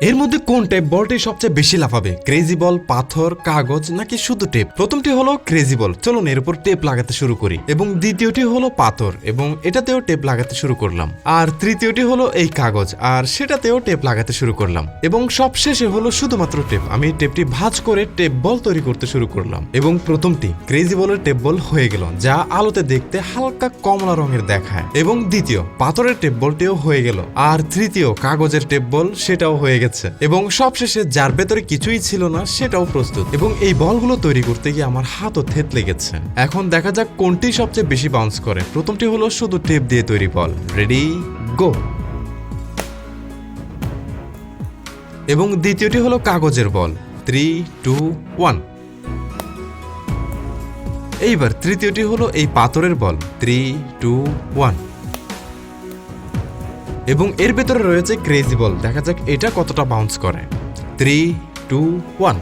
এর মধ্যে কোন টেপ বলটি সবচেয়ে বেশি লাফাবে? ক্রেজি বল পাথর, কাগজ নাকি শুধু টেপ প্রথমটি হলো ক্রেজি বল চলুন এর উপর টেপ লাগাতে শুরু করি। এবং দ্বিতীয়টি হলো পাথর, এবং এটাতেও টেপ লাগাতে শুরু করলাম। আর তৃতীয়টি হলো এই কাগজ, আর সেটাতেও টেপ লাগাতে শুরু করলাম। এবং সবশেষে হলো শুধুমাত্র টেপ আমি টেপটি ভাঁজ করে টেপ বল তৈরি করতে শুরু করলাম। এবং প্রথমটি ক্রেজি বলের টেপ বল হয়ে গেল, যা আলোতে দেখতে হালকা কমলা রঙের দেখায়। এবং দ্বিতীয়, পাথরের টেপ বলটিও হয়ে গেল। আর তৃতীয়, কাগজের টেপ বল সেটাও হয়ে গেছে এবং সবশেষে যার ভেতরে কিছুই ছিল না, সেটাও প্রস্তুত। এবং এই বলগুলো তৈরি করতে গিয়ে আমার হাতও থেত লেগেছে। এখন দেখা যাক কোনটি সবচেয়ে বেশি বাউন্স করে। প্রথমটি হলো শুধু টেপ দিয়ে তৈরি বল। রেডি গো এবং দ্বিতীয়টি হলো কাগজের বল। থ্রি টু ওয়ান এইবার তৃতীয়টি হলো এই পাথরের বল। থ্রি টু ওয়ান এবং এর ভেতরে রয়েছে ক্রেজি বল দেখা যাক এটা কতটা বাউন্স করে। Three two one